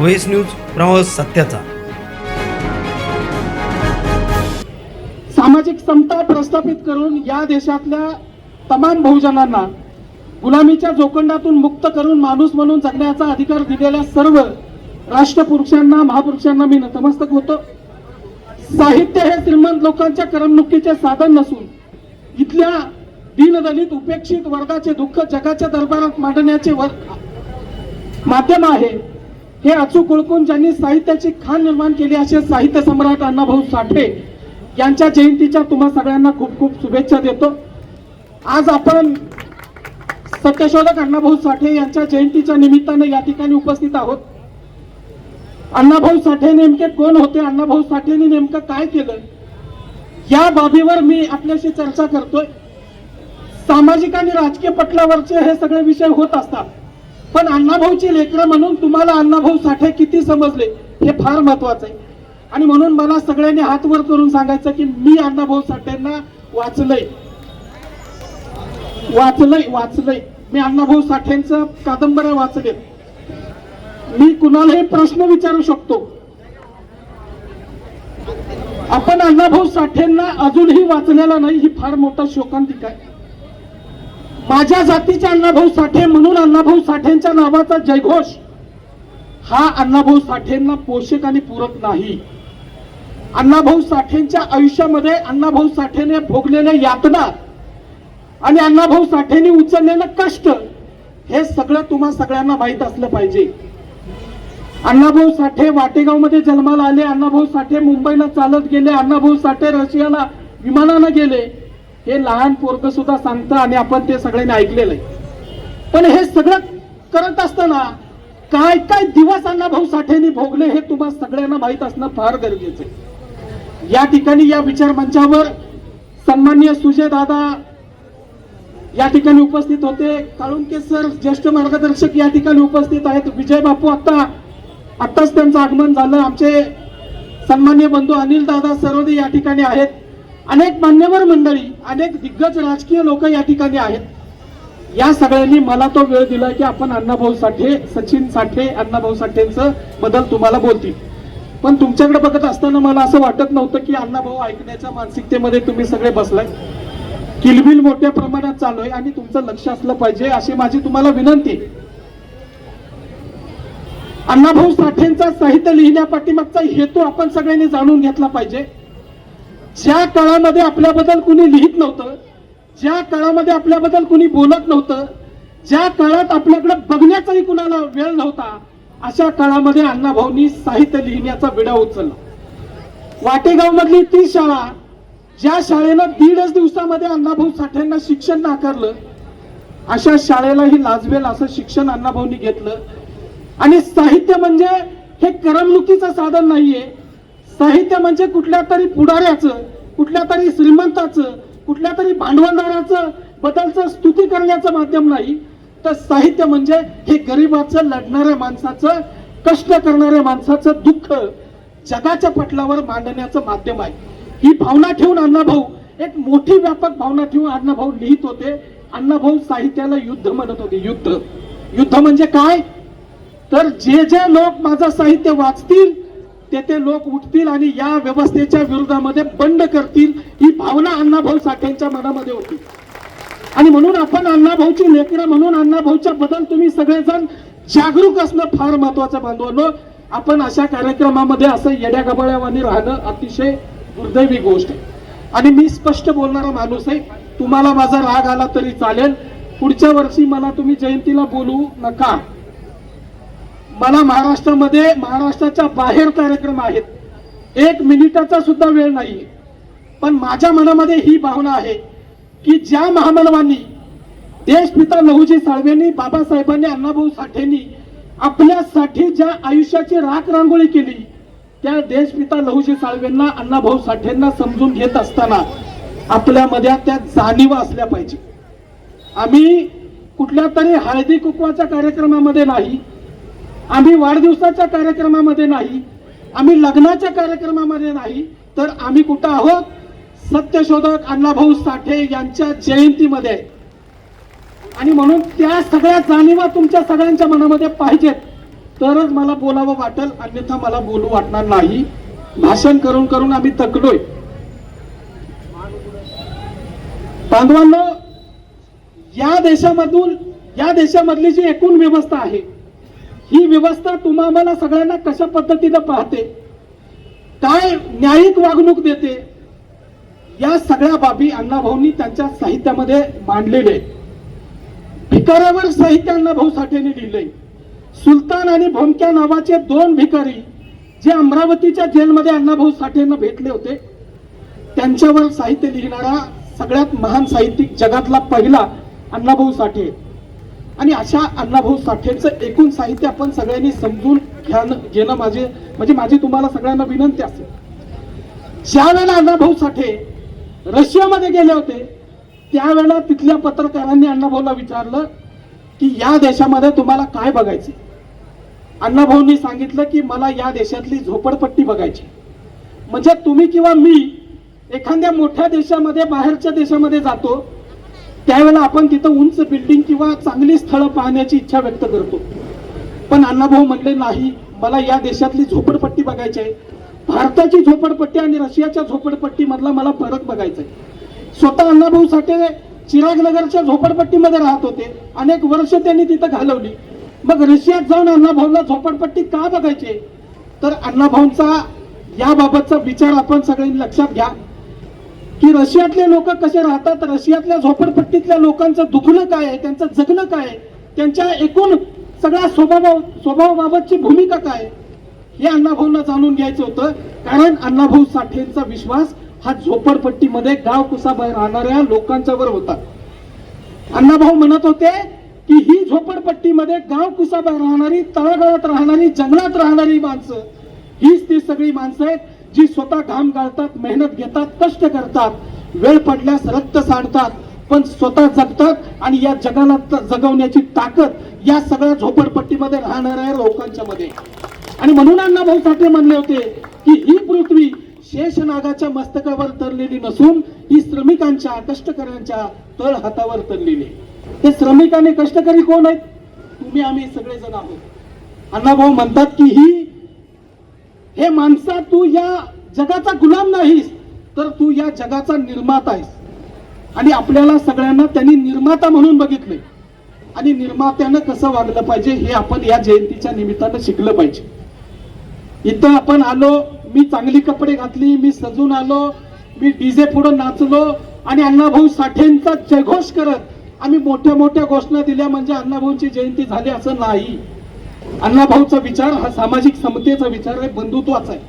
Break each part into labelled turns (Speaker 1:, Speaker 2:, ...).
Speaker 1: OS news प्रवास सत्याचा.
Speaker 2: सामाजिक समता प्रस्थापित करून या देशातल्या तमाम बहुजनांना गुलामीच्या जोखंडातून मुक्त करून माणूस म्हणून जगण्याचा अधिकार दिलेल्या सर्व राष्ट्रपुरुषांना महापुरुषांना मी नतमस्तक होतो. साहित्य हे श्रीमंत लोकांच्या करमणुकीचे साधन नसून इथल्या दीनदलित उपेक्षित वर्गाचे दुःख जगाच्या दरबारात मांडण्याचे वर माध्यम आहे. हे अचूक ओळखून ज्यांनी साहित्याची खाण निर्माण केली असे साहित्य सम्राट अण्णाभाऊ साठे यांच्या जयंतीच्या तुम्हा सगळ्यांना खूप खूप शुभेच्छा देतो. आज आपण सत्यशोधक अण्णाभाऊ साठे यांच्या जयंतीच्या निमित्तानं या ठिकाणी उपस्थित आहोत. अण्णाभाऊ साठे नेमके कोण होते? अण्णाभाऊ साठेंनी नेमकं काय केलं? या बाबीवर मी आपल्याशी चर्चा करतोय. सामाजिक आणि राजकीय पटलावरचे हे सगळे विषय होत असतात. पण अण्णाभाऊची लेकरं म्हणून तुम्हाला अण्णाभाऊ साठे किती समजले हे फार महत्वाचं आहे. आणि म्हणून मला सगळ्यांनी हात वर करून सांगायचं की मी अण्णाभाऊ साठेंना वाचलंय. वाचलंय वाचलंय. मी अण्णाभाऊ साठेंचं कादंबऱ्या वाचले मी कुणालाही प्रश्न विचारू शकतो. आपण अण्णाभाऊ साठेंना अजूनही वाचलेला नाही ही फार मोठा शोकांतिका आहे. माझ्या जातीचे अण्णाभाऊ साठे म्हणून अण्णाभाऊ साठेंच्या नावाचा जयघोष हा अण्णाभाऊ साठेंना पोषक आणि पूरक नाही. अण्णाभाऊ साठेंच्या आयुष्यामध्ये अण्णाभाऊ साठेने भोगलेल्या यातना आणि अण्णाभाऊ साठेंनी उचललेलं कष्ट हे सगळं तुम्हा सगळ्यांना माहीत असलं पाहिजे. अण्णाभाऊ साठे वाटेगावमध्ये जन्माला आले अण्णाभाऊ साठे मुंबईला चालत गेले अण्णाभाऊ साठे रशियाला विमानानं गेले. हे लहान पोरग सुद्धा सांगतं आणि आपण ते सगळ्यांनी ऐकलेलं आहे. पण हे सगळं करत असताना काय काय दिवस अण्णाभाऊ साठेंनी भोगले हे तुम्हाला सगळ्यांना माहीत असणं फार गरजेचं आहे. या ठिकाणी या विचार मंचावर सन्मान्य सुजय दादा या ठिकाणी उपस्थित होते. काळुंके सर ज्येष्ठ मार्गदर्शक या ठिकाणी उपस्थित आहेत. विजय बापू आता आत्ताच त्यांचं आगमन झालं. आमचे सन्मान्य बंधू अनिल दादा सरोदे या ठिकाणी आहेत. अनेक मान्यवर मंडळी अनेक दिग्गज राजकीय लोक या ठिकाणी आहेत. या सगळ्यांनी मला तो वेळ दिला की आपण अण्णाभाऊ साठे सचिन साठे अण्णाभाऊ साठेंचं बदल तुम्हाला बोलतील. पण तुमच्याकडे बघत असताना मला असं वाटत नव्हतं की अण्णाभाऊ ऐकण्याच्या मानसिकतेमध्ये तुम्ही सगळे बसलाय. किलबिल मोठ्या प्रमाणात चालू आहे आणि तुमचं लक्ष असलं पाहिजे अशी माझी तुम्हाला विनंती अण्णाभाऊ साठेंचा साहित्य लिहिण्यापाठीमागचा हेतू आपण सगळ्यांनी जाणून घेतला पाहिजे. ज्या काळामध्ये आपल्याबद्दल कुणी लिहित नव्हतं ज्या काळामध्ये आपल्याबद्दल कुणी बोलत नव्हतं ज्या काळात आपल्याकडे बघण्याचाही कुणाला वेळ नव्हता अशा काळामध्ये अण्णाभाऊंनी साहित्य लिहिण्याचा विडा उचलला. वाटेगाव मधली ती शाळा ज्या शाळेनं दीडच दिवसामध्ये अण्णाभाऊ साठ्यांना शिक्षण नाकारलं अशा शाळेलाही लाजवेल असं शिक्षण अण्णाभाऊंनी घेतलं. आणि साहित्य म्हणजे हे करमणुकीचं साधन नाहीये. साहित्य म्हणजे कुठल्या तरी पुढाऱ्याचं कुठल्या तरी श्रीमंताचं कुठल्या तरी भांडवलदाराचं बदलचं स्तुती करण्याचं माध्यम नाही तर साहित्य म्हणजे हे गरिबाचं लढणाऱ्या माणसाचं कष्ट करणाऱ्या माणसाचं दुःख जगाच्या पटलावर मांडण्याचं माध्यम आहे. ही भावना ठेवून अण्णाभाऊ एक मोठी व्यापक भावना ठेवून अण्णाभाऊ लिहित होते. अण्णाभाऊ साहित्याला युद्ध म्हणत होते. युद्ध. युद्ध म्हणजे काय? तर जे जे लोक माझं साहित्य वाचतील तेथे लोक उठतील आणि या व्यवस्थेच्या विरोधामध्ये बंड करतील ही भावना अण्णाभाऊ साठेंच्या मनामध्ये होती. आणि म्हणून आपण अण्णाभाऊची लेकरं म्हणून अण्णाभाऊच्या बद्दल तुम्ही सगळेजण जागरूक असणं फार महत्वाचं बांधवांनो. आपण अशा कार्यक्रमामध्ये असं येड्या गबाळ्यावानी राहणं अतिशय दुर्दैवी गोष्ट आहे. आणि मी स्पष्ट बोलणारा माणूस आहे. तुम्हाला माझा राग आला तरी चालेल. पुढच्या वर्षी मला तुम्ही जयंतीला बोलू नका. मला महाराष्ट्रामध्ये महाराष्ट्राच्या बाहेर कार्यक्रम आहेत. एक मिनिटाचा सुद्धा वेळ नाही. पण माझ्या मनामध्ये ही भावना आहे की ज्या महामानवांनी देशपिता लहूजी साळवेंनी बाबासाहेबांनी अण्णाभाऊ साठेंनी आपल्यासाठी ज्या आयुष्याची राख रांगोळी केली त्या देशपिता लहूजी साळवेंना अण्णाभाऊ साठेंना समजून घेत असताना आपल्यामध्ये त्या जाणीवा असल्या पाहिजे. आम्ही कुठल्या तरी हळदी कुकवाच्या कार्यक्रमामध्ये नाही आम्ही वाढदिवसाच्या कार्यक्रमामध्ये नाही आम्ही लग्नाच्या कार्यक्रमामध्ये नाही तर आम्ही कुठं आहोत? सत्यशोधक अण्णाभाऊ साठे यांच्या जयंतीमध्ये. आहे आणि म्हणून त्या सगळ्या जाणीवा तुमच्या सगळ्यांच्या मनामध्ये पाहिजेत. तरच मला बोलावं वाटेल अन्यथा मला बोलू वाटणार नाही. भाषण करून करून आम्ही तकलोय बांधवांनो या देशामधून या देशामधली जी एकूण व्यवस्था आहे ही व्यवस्था तुम्हा आम्हाला सगळ्यांना कशा पद्धतीनं पाहते? काय न्यायिक वागणूक देते? या सगळ्या बाबी अण्णाभाऊंनी त्यांच्या साहित्यामध्ये मांडलेले आहेत. भिकाऱ्यावर साहित्य अण्णाभाऊ साठेने लिहिलंय. सुलतान आणि भोमक्या नावाचे दोन भिकारी जे अमरावतीच्या जेलमध्ये अण्णाभाऊ साठेंना भेटले होते त्यांच्यावर साहित्य लिहिणारा सगळ्यात महान साहित्यिक जगातला पहिला अण्णाभाऊ साठे आणि अशा अण्णाभाऊ साठेंचं एकूण साहित्य आपण सगळ्यांनी समजून घ्यान घेणं माझे म्हणजे माझी तुम्हाला सगळ्यांना विनंती असेल. ज्यावेळेला अण्णाभाऊ साठे रशियामध्ये गेले होते त्यावेळेला तिथल्या पत्रकारांनी अण्णाभाऊला विचारलं की या देशामध्ये तुम्हाला काय बघायचे अण्णाभाऊंनी सांगितलं की मला या देशातली झोपडपट्टी बघायची. म्हणजे तुम्ही किंवा मी एखाद्या मोठ्या देशामध्ये बाहेरच्या देशामध्ये जातो त्यावेळेला आपण तिथं उंच बिल्डिंग किंवा चांगली स्थळं पाहण्याची इच्छा व्यक्त करतो. पण अण्णाभाऊ म्हणले नाही मला या देशातली झोपडपट्टी बघायची आहे. भारताची झोपडपट्टी आणि रशियाच्या झोपडपट्टीमधला मला फरक बघायचा आहे. स्वतः अण्णाभाऊ साठे चिरागनगरच्या झोपडपट्टीमध्ये राहत होते. अनेक वर्ष त्यांनी तिथं घालवली. मग रशियात जाऊन अण्णाभाऊला झोपडपट्टी का बघायची? तर अण्णाभाऊंचा याबाबतचा विचार आपण सगळ्यांनी लक्षात घ्या. की रशियातले लोक कसे राहतात? रशियातल्या झोपडपट्टीतल्या लोकांचं दुखणं काय आहे? त्यांचं जगणं काय आहे? त्यांच्या एकूण सगळ्या स्वभाव स्वभावाबाबतची भूमिका काय हे अण्णाभाऊंना जाणून घ्यायचं होतं. कारण अण्णाभाऊ साठेंचा विश्वास हा झोपडपट्टीमध्ये गाव कुसाबाहेर राहणाऱ्या लोकांच्यावर होता. अण्णाभाऊ म्हणत होते की ही झोपडपट्टीमध्ये गाव कुसाबाहेर राहणारी तळागाळात राहणारी जंगलात राहणारी माणसं हीच ती सगळी माणसं आहेत. जी स्वतः घाम गाळतात मेहनत घेतात कष्ट करतात वेळ पडल्यास रक्त सांडतात पण स्वतः जगतात आणि या जगाला जगवण्याची ताकद या सगळ्या झोपडपट्टीमध्ये राहणाऱ्या लोकांच्या मध्ये. आणि म्हणून अण्णाभाऊ साठे म्हणले होते की ही पृथ्वी शेषनागाच्या मस्तकावर तरलेली नसून ही श्रमिकांच्या कष्टकऱ्यांच्या तळ हातावर तरलेली. ते श्रमिक आणि कष्टकरी कोण आहेत? तुम्ही आम्ही सगळेजण आहोत. अण्णाभाऊ म्हणतात की ही हे माणसा तू या जगाचा गुलाम नाहीस तर तू या जगाचा निर्माता आहेस. आणि आपल्याला सगळ्यांना त्यांनी निर्माता म्हणून बघितले. आणि निर्मात्यानं कसं वागलं पाहिजे हे आपण या जयंतीच्या निमित्तानं शिकलं पाहिजे. इथं आपण आलो मी चांगली कपडे घातली मी सजून आलो मी डीजे पुढं नाचलो आणि अण्णाभाऊ साठेंचा जयघोष करत आम्ही मोठ्या मोठ्या घोषणा दिल्या म्हणजे अण्णाभाऊंची जयंती झाली असं नाही. अण्णाभाऊचा विचार हा सामाजिक समतेचा विचार आहे बंधुत्वाचा आहे.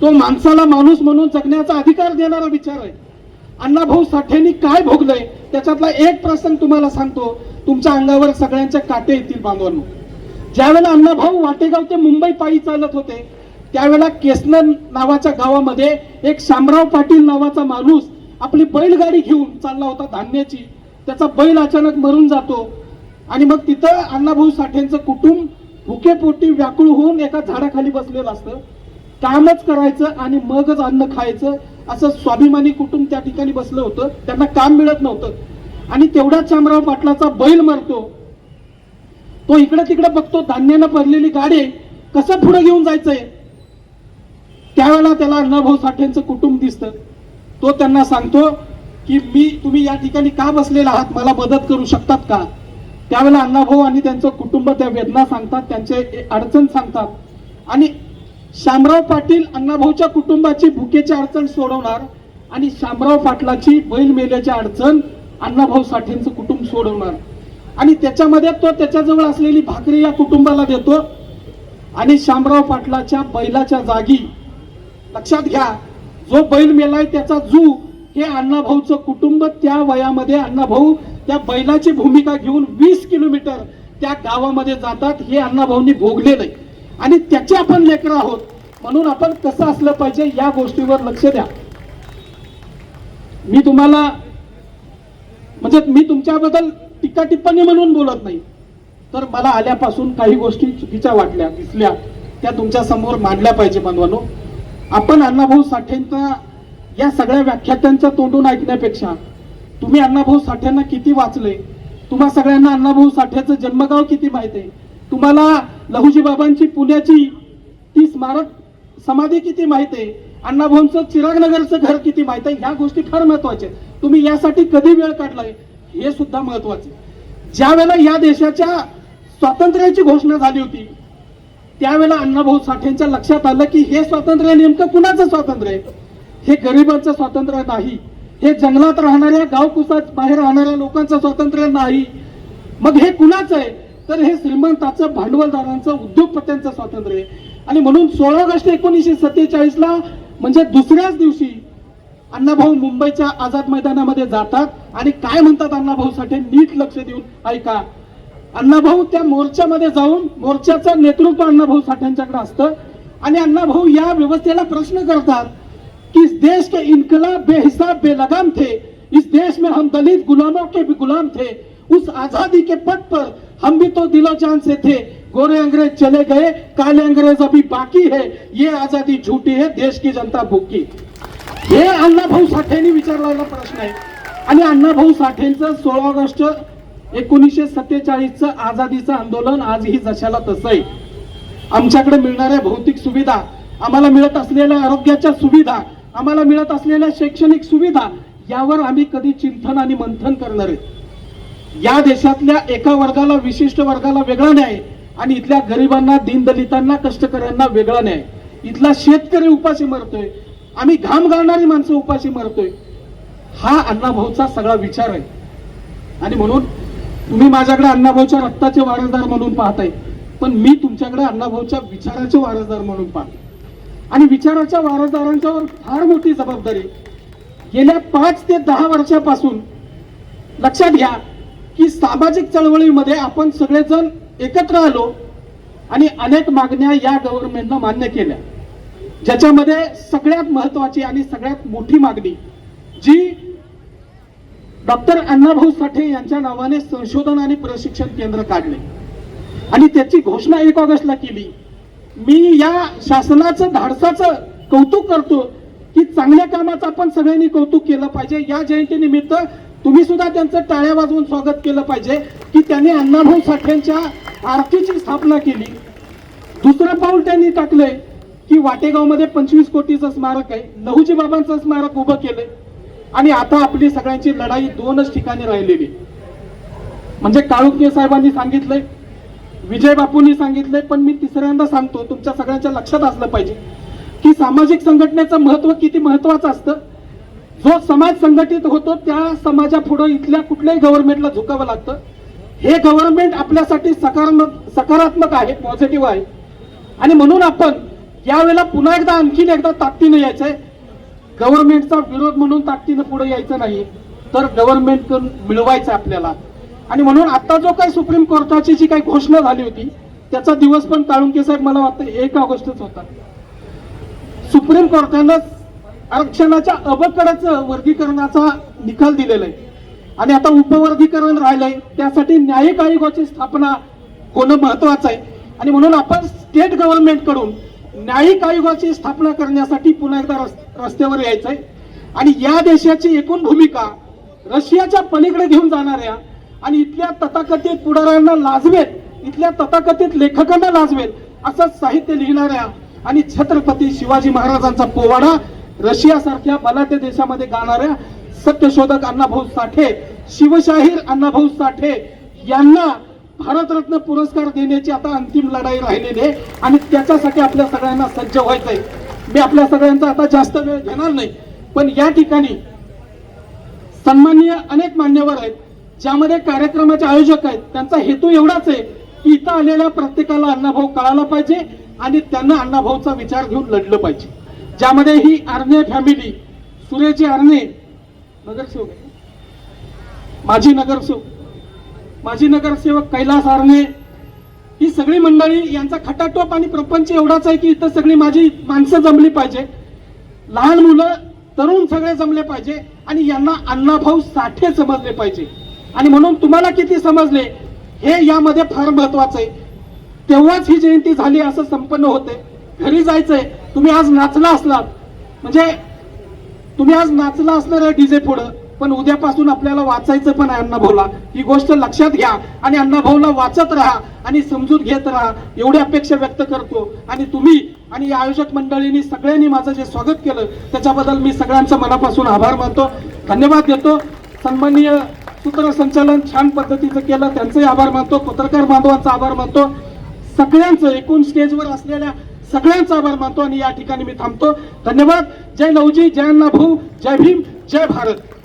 Speaker 2: तो माणसाला माणूस म्हणून जगण्याचा अधिकार देणारा विचार आहे. अण्णाभाऊ साठेंनी काय भोगलंय? त्याच्यातला एक प्रसंग तुम्हाला सांगतो. तुमच्या अंगावर सगळ्यांच्या काटे येतील बांधवांनो. ज्यावेळेला अण्णाभाऊ वाटेगाव ते मुंबई पायी चालत होते त्यावेळेला केसनर नावाच्या गावामध्ये एक शामराव पाटील नावाचा माणूस आपली बैलगाडी घेऊन चालला होता धान्याची. त्याचा बैल अचानक मरून जातो. आणि मग तिथं अण्णाभाऊ साठेंचं कुटुंब भुकेपोटी व्याकुळ होऊन एका झाडाखाली बसलेलं असतं. कामच करायचं आणि मगच अन्न खायचं असं स्वाभिमानी कुटुंब त्या ठिकाणी बसलं होतं. त्यांना काम मिळत नव्हतं. आणि तेवढ्याच शामराव पाटलाचा बैल मरतो. तो इकडे तिकडे बघतो धान्यानं भरलेली गाडी कसं पुढे घेऊन जायचंय? त्यावेळेला त्याला अण्णाभाऊ साठेंचं कुटुंब दिसतं. तो त्यांना सांगतो की मी तुम्ही या ठिकाणी का बसलेला आहात? मला मदत करू शकतात का? त्यावेळेला अण्णाभाऊ आणि त्यांचं कुटुंब त्या वेदना सांगतात त्यांचे अडचण सांगतात. आणि शामराव पाटील अण्णाभाऊच्या कुटुंबाची भुकेची अडचण सोडवणार आणि शामराव पाटलाची बैल मेल्याची अडचण अण्णाभाऊ साठेंचं कुटुंब सोडवणार. आणि त्याच्यामध्ये तो त्याच्याजवळ असलेली भाकरी या कुटुंबाला देतो. आणि शामराव पाटलाच्या बैलाच्या जागी लक्षात घ्या जो बैल मेलाय त्याचा जू हे अण्णाभाऊचं कुटुंब त्या वयामध्ये अण्णाभाऊ त्या बैलाची भूमिका घेऊन वीस किलोमीटर त्या गावामध्ये जातात. हे अण्णाभाऊंनी भोगलेलं आहे आणि त्याचे आपण लेकर आहोत. म्हणून आपण कसं असलं पाहिजे या गोष्टीवर लक्ष द्या. मी तुम्हाला म्हणजे मी तुमच्याबद्दल टीका टिप्पणी म्हणून बोलत नाही. तर मला आल्यापासून काही गोष्टी चुकीच्या वाटल्या दिसल्या त्या तुमच्यासमोर मांडल्या पाहिजे बांधवानो आपण अण्णाभाऊ साठेंचा या सगळ्या व्याख्यात्यांच्या तोंडून ऐकण्यापेक्षा तुम्ही अण्णाभाऊ साठ्यांना किती वाचले? तुम्हा सगळ्यांना अण्णाभाऊ साठ्याचं जन्मगाव किती माहीत आहे? तुम्हाला लहुजी बाबांची पुण्याची ती स्मारक समाधी किती माहीत आहे? अण्णाभाऊंचं चिरागनगरचं घर किती माहीत आहे? ह्या गोष्टी फार महत्त्वाच्या आहेत. तुम्ही यासाठी कधी वेळ काढलाय? हे सुद्धा महत्त्वाचे ज्या वेळेला या देशाच्या स्वातंत्र्याची घोषणा झाली होती त्यावेळेला अण्णाभाऊ साठेंच्या लक्षात आलं की हे स्वातंत्र्य नेमकं कुणाचं स्वातंत्र्य आहे? हे गरिबांचं स्वातंत्र्य नाही. हे जंगलात राहणाऱ्या गावकुसात बाहेर राहणाऱ्या लोकांचं स्वातंत्र्य नाही. मग हे कुणाचं आहे? तर हे श्रीमंताचं भांडवलदारांचं उद्योगपत्यांचं स्वातंत्र्य आहे. आणि म्हणून सोळा ऑगस्ट एकोणीसशे सत्तेचाळीस ला म्हणजे दुसऱ्याच दिवशी अण्णाभाऊ मुंबईच्या आझाद मैदानामध्ये जातात. आणि काय म्हणतात अण्णाभाऊ साठे? नीट लक्ष देऊन ऐका. अण्णाभाऊ त्या मोर्चामध्ये जाऊन मोर्चाचं नेतृत्व अण्णाभाऊ साठ्यांच्याकडे असतं. आणि अण्णाभाऊ या व्यवस्थेला प्रश्न करतात. कि इस देश के इनकलाब बेहिसाब बेलगाम थे इस देश में हम दलित गुलामों के भी गुलाम थे उस आजादी के पथ पर हम भी तो दिलो जान से थे। गोरे अंग्रेज चले गए काले अंग्रेज अभी बाकी है ये आजादी झूठी है देश की जनता भूखी। हे अण्णाभाऊ साठेंनी विचारलेला प्रश्न आहे. आणि अण्णाभाऊ साठेंचं सोळा ऑगस्ट एकोणीसशे सत्तेचाळीसचं आझादीचं आंदोलन आजही जशाला तसं आहे. आमच्याकडे मिळणाऱ्या भौतिक सुविधा आम्हाला मिळत असलेल्या आरोग्याच्या सुविधा आम्हाला मिळत असलेल्या शैक्षणिक सुविधा यावर आम्ही कधी चिंतन आणि मंथन करणार आहे या देशातल्या एका वर्गाला विशिष्ट वर्गाला वेगळा न्याय आणि इथल्या गरिबांना दीनदलितांना कष्टकऱ्यांना वेगळा न्याय. इथला शेतकरी उपाशी मरतोय आम्ही घाम घालणारी माणसं उपाशी मरतोय. हा अण्णाभाऊचा सगळा विचार आहे. आणि म्हणून तुम्ही माझ्याकडे अण्णाभाऊच्या रक्ताचे वारसदार म्हणून पाहताय पण मी तुमच्याकडे अण्णाभाऊच्या विचाराचे वारसदार म्हणून पाहतो आणि विचाराच्या वारसदारांच्यावर फार मोठी जबाबदारी. गेल्या पाच ते दहा वर्षापासून लक्षात घ्या की सामाजिक चळवळीमध्ये आपण सगळेजण एकत्र आलो आणि अनेक मागण्या या गव्हर्नमेंटनं मान्य केल्या. ज्याच्यामध्ये सगळ्यात महत्वाची आणि सगळ्यात मोठी मागणी जी डॉक्टर अण्णाभाऊ साठे यांच्या नावाने संशोधन आणि प्रशिक्षण केंद्र काढले. आणि त्याची घोषणा एक ऑगस्टला केली. मी या शासनाचं धाडसाचं कौतुक करतो की चांगल्या कामाचं आपण सगळ्यांनी कौतुक केलं पाहिजे. या जयंतीनिमित्त तुम्ही सुद्धा त्यांचं टाळ्या वाजवून स्वागत केलं पाहिजे की त्यांनी अण्णाभाऊ साठ्यांच्या आरतीची स्थापना केली. दुसरं पाऊल त्यांनी टाकलंय की वाटेगावमध्ये पंचवीस कोटीचं स्मारक आहे. नहुजी बाबांचं स्मारक उभं केलंय. आणि आता आपली सगळ्यांची लढाई दोनच ठिकाणी राहिलेली. म्हणजे काळुके साहेबांनी सांगितलंय विजय बापूंनी सांगितलंय पण मी तिसऱ्यांदा सांगतो तुमच्या सगळ्यांच्या लक्षात असलं पाहिजे की सामाजिक संघटनेचं महत्त्व किती महत्वाचं असतं. जो समाज संघटित होतो त्या समाजापुढं इथल्या कुठल्याही गव्हर्नमेंटला झुकावं लागतं. हे गव्हर्नमेंट आपल्यासाठी सकारात्मक सकारात्मक आहे पॉझिटिव्ह आहे. आणि म्हणून आपण यावेळेला पुन्हा एकदा आणखीन एकदा ताकदीनं यायचंय. गव्हर्नमेंटचा विरोध म्हणून ताकदीनं पुढे यायचं नाही. तर गव्हर्नमेंट मिळवायचं आपल्याला. आणि म्हणून आता जो काही सुप्रीम कोर्टाची जी काही घोषणा झाली होती त्याचा दिवस पण काळुंके साहेब मला वाटतं एक ऑगस्टच होता. सुप्रीम कोर्टानं आरक्षणाच्या अबकडाचं वर्गीकरणाचा निकाल दिलेला आहे आणि आता उपवर्गीकरण राहिलंय त्यासाठी न्यायिक आयोगाची स्थापना होणं महत्वाचं आहे. आणि म्हणून आपण स्टेट गव्हर्नमेंटकडून न्यायिक आयोगाची स्थापना करण्यासाठी पुन्हा एकदा रस्त्यावर यायचंय. आणि या देशाची एकूण भूमिका रशियाच्या पलीकडे घेऊन जाणाऱ्या आणि इथल्या तथाकथित पुढाऱ्यांना लाजवेत इथल्या तथाकथित लेखकांना लाजवेत असं साहित्य लिहिणाऱ्या आणि छत्रपती शिवाजी महाराजांचा पोवाडा रशियासारख्या बलाढ्य देशामध्ये गाणाऱ्या सत्यशोधक अण्णाभाऊ साठे शिवशाहीर अण्णाभाऊ साठे यांना भारतरत्न पुरस्कार देण्याची आता अंतिम लढाई राहिलेली आहे आणि त्याच्यासाठी आपल्या सगळ्यांना सज्ज व्हायचंय. मी आपल्या सगळ्यांचा आता जास्त वेळ घेणार नाही पण या ठिकाणी सन्माननीय अनेक मान्यवर आहेत. ज्यामध्ये कार्यक्रमाचे आयोजक आहेत त्यांचा हेतू एवढाच आहे की इथं आलेल्या प्रत्येकाला अण्णाभाऊ कळाला पाहिजे आणि त्यांना अण्णाभाऊचा विचार घेऊन लढलं पाहिजे. ज्यामध्ये ही आर्ने फॅमिली सुरेजी आर्ने नगरसेवक माजी नगरसेवक माजी नगरसेवक कैलास आर्ने ही सगळी मंडळी यांचा खटाटोप आणि प्रपंच एवढाच आहे की इथं सगळी माझी माणसं जमली पाहिजे. लहान मुलं तरुण सगळे जमले पाहिजे आणि यांना अण्णाभाऊ साठे समजले पाहिजे. आणि म्हणून तुम्हाला किती समजले हे यामध्ये फार महत्वाचं आहे. तेव्हाच ही जयंती झाली असं संपन्न होते. घरी जायचंय. तुम्ही आज नाचला असलात. म्हणजे तुम्ही आज नाचला असणार आहे डीजे पुढं पण उद्यापासून आपल्याला वाचायचं पण आहे अण्णाभाऊला ही गोष्ट लक्षात घ्या आणि अण्णाभाऊला वाचत राहा आणि समजून घेत राहा. एवढी अपेक्षा व्यक्त करतो. आणि तुम्ही आणि या आयोजक मंडळींनी सगळ्यांनी माझं जे स्वागत केलं त्याच्याबद्दल मी सगळ्यांचा मनापासून आभार मानतो. धन्यवाद देतो. सन्माननीय सूत्रसंचालन छान पद्धतीचं केलं. त्यांचंही आभार मानतो. पत्रकार बांधवांचा आभार मानतो. सगळ्यांचं एकूण स्टेजवर असलेल्या सगळ्यांचा आभार मानतो आणि या ठिकाणी मी थांबतो. धन्यवाद. जय नवजी जय अण्णा भाऊ जय भीम जय भारत.